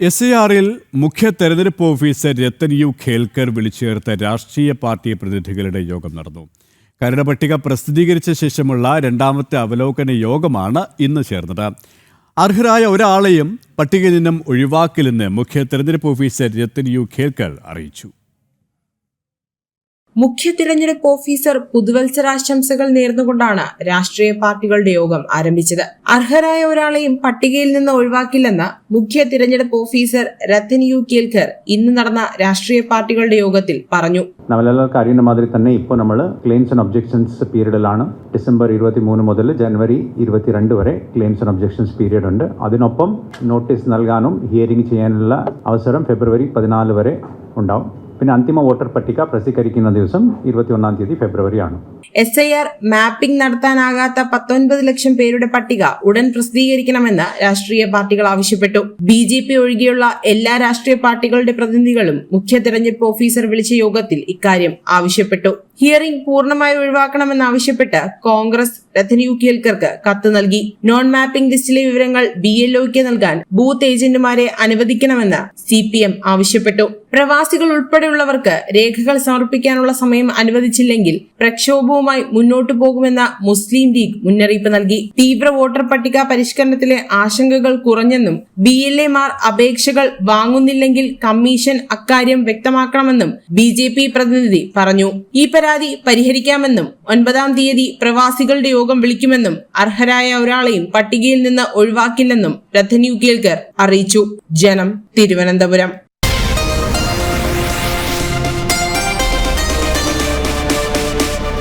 S I ആറിൽ മുഖ്യ തെരഞ്ഞെടുപ്പ് ഓഫീസർ രത്തൻ യു ഖേൽക്കർ വിളിച്ചു ചേർത്ത രാഷ്ട്രീയ പാർട്ടി പ്രതിനിധികളുടെ യോഗം നടന്നു. കരട് പട്ടിക പ്രസിദ്ധീകരിച്ച ശേഷമുള്ള രണ്ടാമത്തെ അവലോകന യോഗമാണ് ഇന്ന് ചേർന്നത്. അർഹരായ ഒരാളെയും പട്ടികയിൽ നിന്നും ഒഴിവാക്കില്ലെന്ന് മുഖ്യ തെരഞ്ഞെടുപ്പ് ഓഫീസർ രത്തൻ യു ഖേൽക്കർ അറിയിച്ചു. മുഖ്യ തിരഞ്ഞെടുപ്പ് ഓഫീസർ പുതുവത്സരാശംസകൾ നേർന്നുകൊണ്ടാണ് രാഷ്ട്രീയ പാർട്ടികളുടെ യോഗം ആരംഭിച്ചത്. അർഹരായ ഒരാളെയും പട്ടികയിൽ നിന്ന് ഒഴിവാക്കില്ലെന്ന് മുഖ്യ തിരഞ്ഞെടുപ്പ് ഓഫീസർ രത്തൻ യു കേൽക്കർ ഇന്ന് നടന്ന രാഷ്ട്രീയ പാർട്ടികളുടെ യോഗത്തിൽ പറഞ്ഞു. നമ്മളെല്ലാവർക്കും അറിയുന്ന മാതിരി തന്നെ ഇപ്പോൾ നമ്മൾ ക്ലെയിംസ് ആൻഡ് ഒബ്ജെക്ഷൻസ് പീരീഡിലാണ്. ഡിസംബർ ഇരുപത്തി മൂന്ന് മുതൽ ജനുവരി ഇരുപത്തിരണ്ട് വരെ ക്ലെയിംസ് ആൻഡ് ഒബ്ജെക്ഷൻസ് പീരീഡ് ഉണ്ട് അതിനൊപ്പം നോട്ടീസ് നൽകാനും ഹിയറിംഗ് ചെയ്യാനുള്ള അവസരം ഫെബ്രുവരി പതിനാല് വരെ ഉണ്ടാവും. പിന്നെ അന്തിമ വോട്ടർ പട്ടിക പ്രസിദ്ധീകരിക്കുന്ന ദിവസം ഇരുപത്തി ഒന്നാം തീയതി ഫെബ്രുവരിയാണ്. എസ് ഐ ആർ മാപ്പിംഗ് നടത്താനാകാത്ത പത്തൊൻപത് ലക്ഷം പേരുടെ പട്ടിക ഉടൻ പ്രസിദ്ധീകരിക്കണമെന്ന് രാഷ്ട്രീയ പാർട്ടികൾ ആവശ്യപ്പെട്ടു. ബി ജെ പി ഒഴികെയുള്ള എല്ലാ രാഷ്ട്രീയ പാർട്ടികളുടെ പ്രതിനിധികളും മുഖ്യ തെരഞ്ഞെടുപ്പ് ഓഫീസർ വിളിച്ച യോഗത്തിൽ ഇക്കാര്യം ആവശ്യപ്പെട്ടു. ഹിയറിംഗ് പൂർണമായി ഒഴിവാക്കണമെന്നാവശ്യപ്പെട്ട് കോൺഗ്രസ് രത്തൻ യു കേൽക്കർക്ക് കത്ത് നൽകി. നോൺ മാപ്പിംഗ് ലിസ്റ്റിലെ വിവരങ്ങൾ ബി എൽ ഒക്ക് നൽകാൻ ബൂത്ത് ഏജന്റുമാരെ അനുവദിക്കണമെന്ന് സി പി എം ആവശ്യപ്പെട്ടു. പ്രവാസികൾ ഉൾപ്പെടെയുള്ളവർക്ക് രേഖകൾ സമർപ്പിക്കാനുള്ള സമയം അനുവദിച്ചില്ലെങ്കിൽ പ്രക്ഷോഭവുമായി മുന്നോട്ടു പോകുമെന്ന മുസ്ലിം ലീഗ് മുന്നറിയിപ്പ് നൽകി. തീവ്ര വോട്ടർ പട്ടിക പരിഷ്കരണത്തിലെ ആശങ്കകൾ കുറഞ്ഞെന്നും ബി എൽ എമാർ അപേക്ഷകൾ വാങ്ങുന്നില്ലെങ്കിൽ കമ്മീഷൻ അക്കാര്യം വ്യക്തമാക്കണമെന്നും ബി പ്രതിനിധി പറഞ്ഞു. ഈ പരാതി പരിഹരിക്കാമെന്നും ഒൻപതാം തീയതി പ്രവാസികളുടെ യോഗം വിളിക്കുമെന്നും അർഹരായ ഒരാളെയും പട്ടികയിൽ നിന്ന് ഒഴിവാക്കില്ലെന്നും യു അറിയിച്ചു. ജനം തിരുവനന്തപുരം.